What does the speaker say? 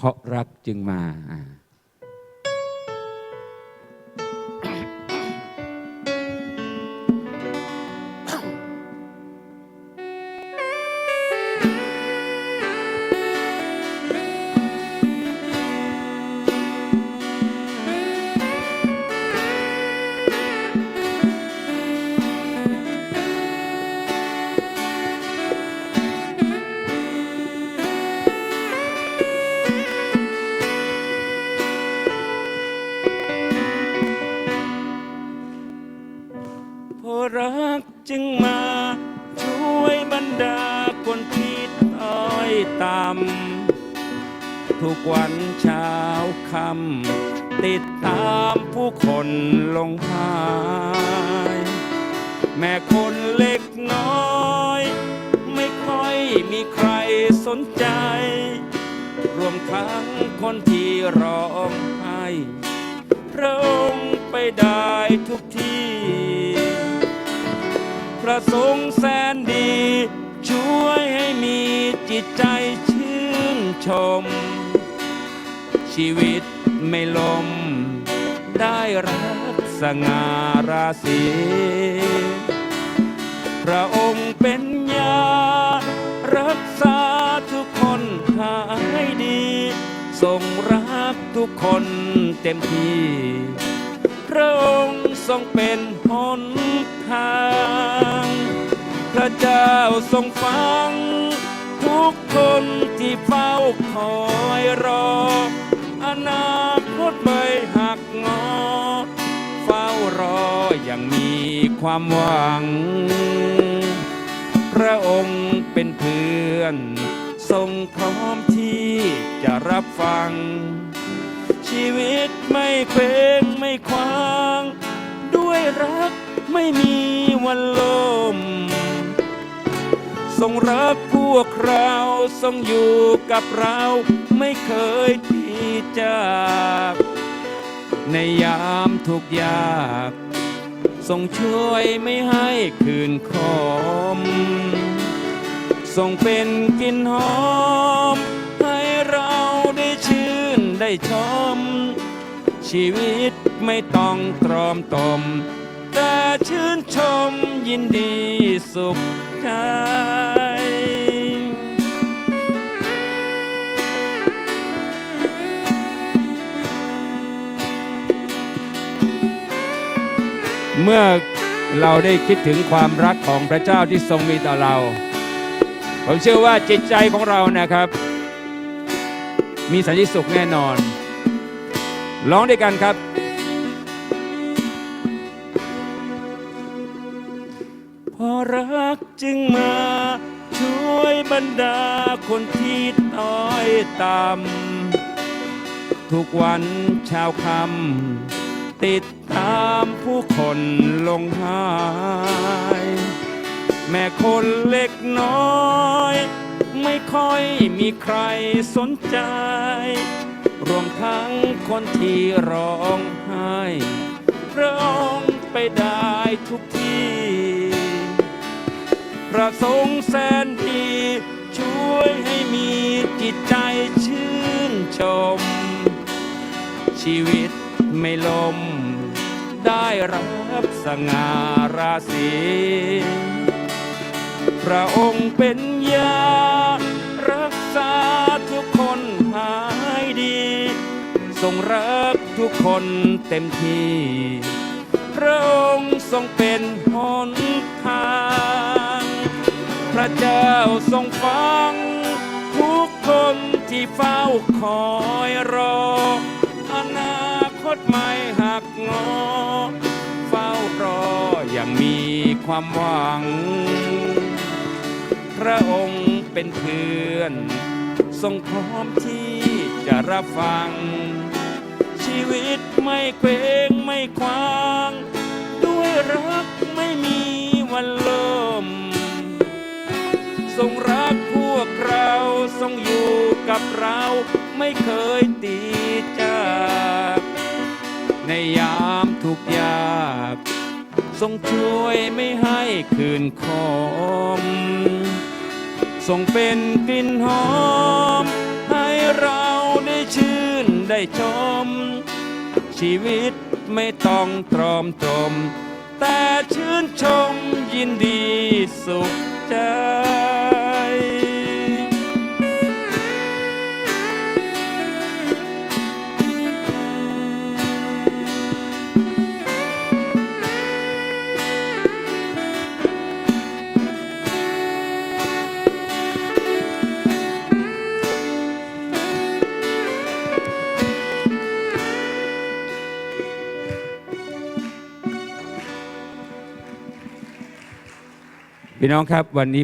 เพราะรักจึงมา รักจึงมา ช่วยบรรดาคนที่ต้อยต่ำทุกวันเช้าค่ำติดตามผู้คนลงพาย แม่คนเล็กน้อย ไม่ค่อยมีใครสนใจ รวมทั้งคนที่ร้องไห้พระองค์ไปได้ทุกที่ พระทรงแสนดี ช่วยให้มีจิตใจชื่นชม ชีวิตไม่ลม ได้รักสง่าราศีพระองค์เป็นยา รักษาทุกคนหายดีทรงรักทุกคนเต็มที่ พระองค์ทรงเป็นหนทาง เจ้าทรงฟัง ทุกคนที่เฝ้าคอยรอ อนาคตไม่หักงอ เฝ้ารออย่างมีความหวัง พระองค์เป็นเพื่อน ทรงพร้อมที่จะรับฟัง ชีวิตไม่เป็นไม่ควาง ด้วยรักไม่มีวันลม ทรงรักพวกเราทรงอยู่กับเราไม่เคยที่จาก ในยามทุกยากทรงช่วยไม่ให้คืนคมทรงเป็นกลิ่นหอม ให้เราได้ชื่นได้ชม ชีวิตไม่ต้องตรอมตม แต่ชื่นชมยินดีสุขใจ เมื่อเราได้คิดถึงความรักของพระเจ้าที่ทรงมีต่อเรา ผมเชื่อว่าจิตใจของเรานะครับ มีสันติสุขแน่นอน ร้องด้วยกันครับ พอรักจึงมาช่วยบรรดาคนที่ต้อยต่ำทุกวันช้าคำ ติดตามผู้คนลงหาย แม่คนเล็กน้อย ไม่ค่อยมีใครสนใจ รวมทั้งคนที่ร้องไห้ระองไปได้ทุกที่ พระทรงแสนดีช่วยให้มีจิตใจชื่นชม ชีวิต ไม่ลม ได้รับสง่าราศีพระองค์เป็นยา รักษาทุกคนหายดี ทรงรักทุกคนเต็มที่ พระองค์ทรงเป็นหนทาง พระเจ้าทรงฟัง ทุกคนที่เฝ้าคอยรออ นาคตไม่หักงอ เฝ้ารออย่างมีความหวัง พระองค์เป็นเพื่อน ทรงพร้อมที่จะรับฟัง ชีวิตไม่เกรงไม่คว้าง ด้วยรักไม่มีวันลมทรงรักพวกเราทรงอยู่กับเราไม่เคยตีจาก ในยามทุกยาก ทรงช่วยไม่ให้คืนคมทรงเป็นกลิ่นหอม ให้เราได้ชื่นได้ชม ชีวิตไม่ต้องตรอมตรม แต่ชื่นชมยินดีสุขใจ พี่น้องครับวันนี้